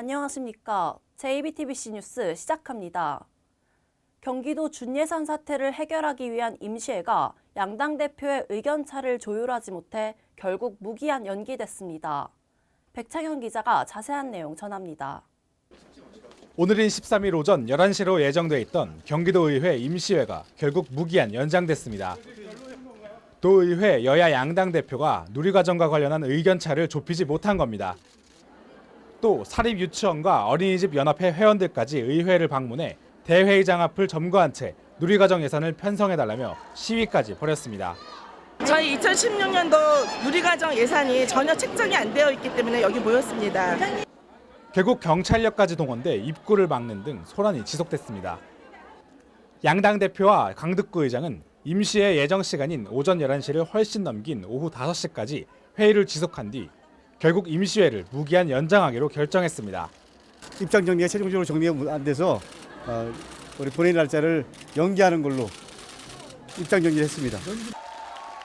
안녕하십니까. JBTBC 뉴스 시작합니다. 경기도 준예산 사태를 해결하기 위한 임시회가 양당 대표의 의견 차를 조율하지 못해 결국 무기한 연기됐습니다. 백창현 기자가 자세한 내용 전합니다. 오늘인 13일 오전 11시로 예정돼 있던 경기도의회 임시회가 결국 무기한 연장됐습니다. 도의회 여야 양당 대표가 누리과정과 관련한 의견차를 좁히지 못한 겁니다. 또 사립유치원과 어린이집 연합회 회원들까지 의회를 방문해 대회의장 앞을 점거한 채 누리과정 예산을 편성해달라며 시위까지 벌였습니다. 저희 2016년도 누리과정 예산이 전혀 책정이 안 되어 있기 때문에 여기 모였습니다. 결국 경찰력까지 동원돼 입구를 막는 등 소란이 지속됐습니다. 양당 대표와 강득구 의장은 임시의 예정 시간인 오전 11시를 훨씬 넘긴 오후 5시까지 회의를 지속한 뒤 결국 임시회를 무기한 연장하기로 결정했습니다. 입장 정리가 최종적으로 정리가 안 돼서 어, 우리 본회의 날짜를 연기하는 걸로 입장 정리를 했습니다.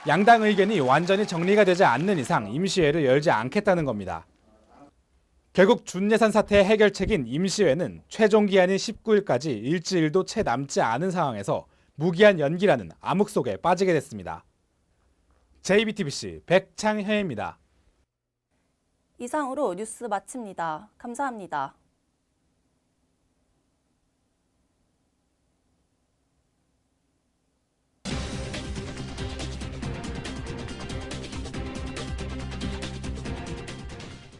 양당 의견이 완전히 정리가 되지 않는 이상 임시회를 열지 않겠다는 겁니다. 결국 준예산 사태 해결책인 임시회는 최종 기한인 19일까지 일주일도 채 남지 않은 상황에서 무기한 연기라는 암흑 속에 빠지게 됐습니다. JBTBC 백창현입니다. 이상으로 뉴스 마칩니다. 감사합니다.